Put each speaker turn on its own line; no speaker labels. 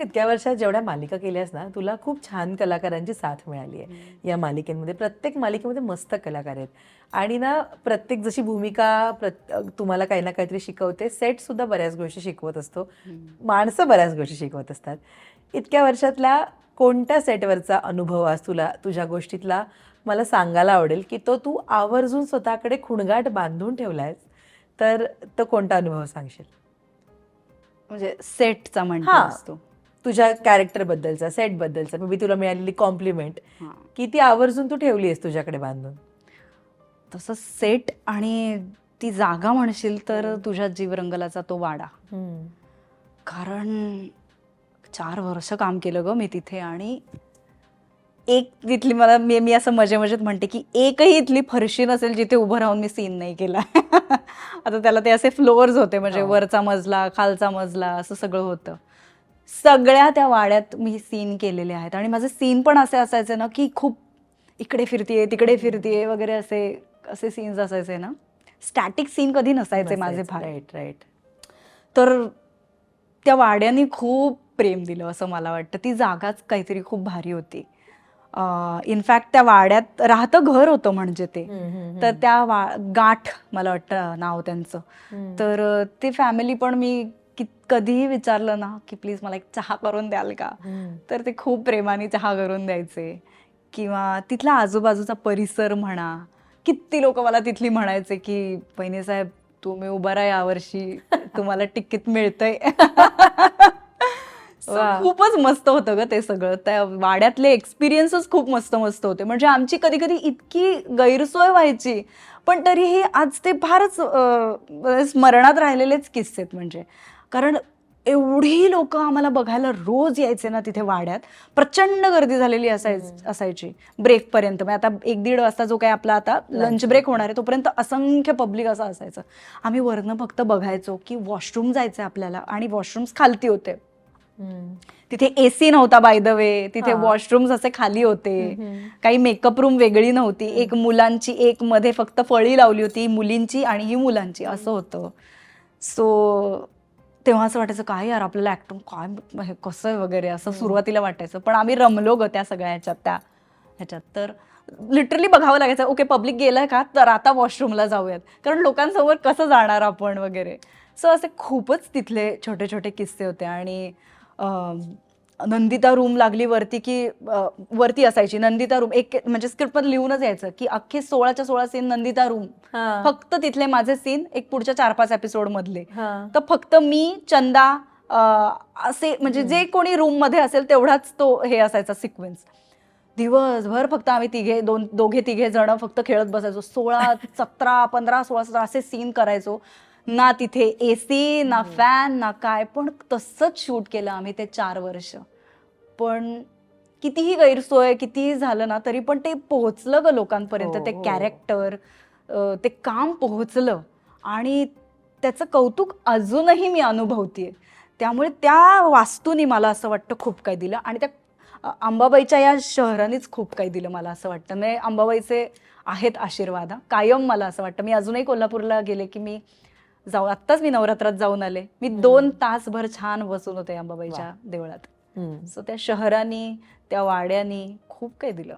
इतक्या वर्षात जेवढ्या मालिका केल्यास ना तुला खूप छान कलाकारांची साथ मिळाली आहे. या मालिकेमध्ये प्रत्येक मालिकेमध्ये मस्त कलाकार आहेत. आणि ना प्रत्येक जशी भूमिका प्रत तुम्हाला काही ना काहीतरी शिकवते सेट सुद्धा बऱ्याच गोष्टी शिकवत असतो. माणसं बऱ्याच गोष्टी शिकवत असतात. इतक्या वर्षातल्या कोणत्या सेटवरचा अनुभव आज तुला तुझ्या गोष्टीतला मला सांगायला आवडेल की तो तू आवर्जून स्वतःकडे खुणगाट बांधून ठेवलायस तर तो कोणता अनुभव सांगशील?
म्हणजे सेटचा. म्हणतो
तुझ्या कॅरेक्टर बद्दलचा सेट बद्दलचा. मी तुला मिळालेली कॉम्प्लिमेंट
हा.
की ती आवर्जून तू ठेवली आहेस तुझ्याकडे बांधून?
तसं सेट आणि ती जागा म्हणशील तर तुझ्या जीवरंगलाचा तो वाडा. कारण चार वर्ष काम केलं ग मी तिथे आणि एक तिथली मला मी मी असं मजे मजेत म्हणते की एकही इथली फरशी नसेल जिथे उभं राहून मी सीन नाही केला. आता त्याला ते असे फ्लोअर्स होते म्हणजे
हो.
वरचा मजला खालचा मजला असं सगळं होतं. सगळ्या त्या वाड्यात मी सीन केलेले आहेत. आणि माझे सीन पण असे असायचे ना की खूप इकडे फिरतीये तिकडे फिरतीये वगैरे असे असे सीन्स असायचे ना. स्टॅटिक सीन कधी नसायचे माझे फार.
राईट राईट
तर त्या वाड्याने खूप प्रेम दिलं असं मला वाटतं. ती जागाच काहीतरी खूप भारी होती. इनफॅक्ट त्या वाड्यात राहतं घर होतं म्हणजे ते. तर त्या वा गाठ मला वाटतं नाव त्यांचं. तर ते फॅमिली पण मी कि कधीही विचारलं ना की प्लीज मला एक चहा करून द्याल का? तर ते खूप प्रेमाने चहा करून द्यायचे. किंवा तिथला आजूबाजूचा परिसर म्हणा किती लोक मला तिथली म्हणायचे की बहिणी साहेब तुम्ही उभा राहा यावर्षी तुम्हाला तिकीट मिळतंय. खूपच मस्त होतं ग ते सगळं. त्या वाड्यातले एक्सपिरियन्सच खूप मस्त मस्त होते. म्हणजे आमची कधी कधी इतकी गैरसोय व्हायची पण तरीही आज ते फारच स्मरणात राहिलेलेच किस्से आहेत म्हणजे. कारण एवढी लोक आम्हाला बघायला रोज यायचे ना तिथे वाड्यात. प्रचंड गर्दी झालेली असायची. असायची ब्रेकपर्यंत म्हणजे आता एक दीड वाजता जो काही आपला आता लंच ब्रेक होणार आहे तोपर्यंत असंख्य पब्लिक असं असायचं. आम्ही वरनं फक्त बघायचो की वॉशरूम जायचं आपल्याला आणि वॉशरूम्स खालती होते. तिथे एसी नव्हता बाय द वे तिथे. वॉशरूम्स असे खाली होते. काही मेकअप रूम वेगळी नव्हती. एक मुलांची एक मध्ये फक्त फळी लावली होती मुलींची आणि ही मुलांची. असं होतं. सो तेव्हा असं वाटायचं काय यार आपल्याला ऍक्टर काय हे कसं आहे वगैरे? असं सुरुवातीला वाटायचं. पण आम्ही रमलो ग त्या सगळ्या ह्याच्यात त्या ह्याच्यात. तर लिटरली बघावं लागायचं ओके पब्लिक गेलं का? तर आता वॉशरूमला जाऊयात. कारण लोकांसमोर कसं जाणार आपण वगैरे? सो असे खूपच तिथले छोटे छोटे किस्से होते आणि नंदिता रूम लागली वरती की वरती असायची. नंदिता रूम एक म्हणजे स्क्रिप्टमध्ये लिहूनच यायचं की अख्खे सोळाच्या सोळा सीन नंदिता रूम फक्त तिथले माझे सीन एक पुढच्या चार पाच एपिसोड मधले तर फक्त मी चंदा असे म्हणजे जे कोणी रूममध्ये असेल तेवढाच तो हे असायचा सिक्वेन्स दिवसभर फक्त आम्ही तिघे दोन दोघे तिघे जण फक्त खेळत बसायचो. सोळा सतरा पंधरा सोळा सतरा असे सीन करायचो. ना तिथे एसी ना फॅन ना काय. पण तसंच शूट केलं आम्ही ते चार वर्ष. पण कितीही गैरसोय कितीही झालं ना तरी पण ते पोहोचलं ग लोकांपर्यंत.
हो,
ते
हो.
कॅरेक्टर ते काम पोहोचलं. आणि त्याचं कौतुक अजूनही मी अनुभवतीये. त्यामुळे त्या वास्तूनी मला असं वाटतं खूप काही दिलं. आणि त्या अंबाबाईच्या या शहरानेच खूप काही दिलं मला असं वाटतं. म्हणजे अंबाबाईचे आहेत आशीर्वाद हा. कायम मला असं वाटतं. मी अजूनही कोल्हापूरला गेले की मी जाऊ आत्ताच मी नवरात्रात जाऊन आले. मी दोन तासभर छान बसून होते अंबाबाईच्या देवळात. सो त्या शहराने त्या वाड्याने खूप काही दिलं.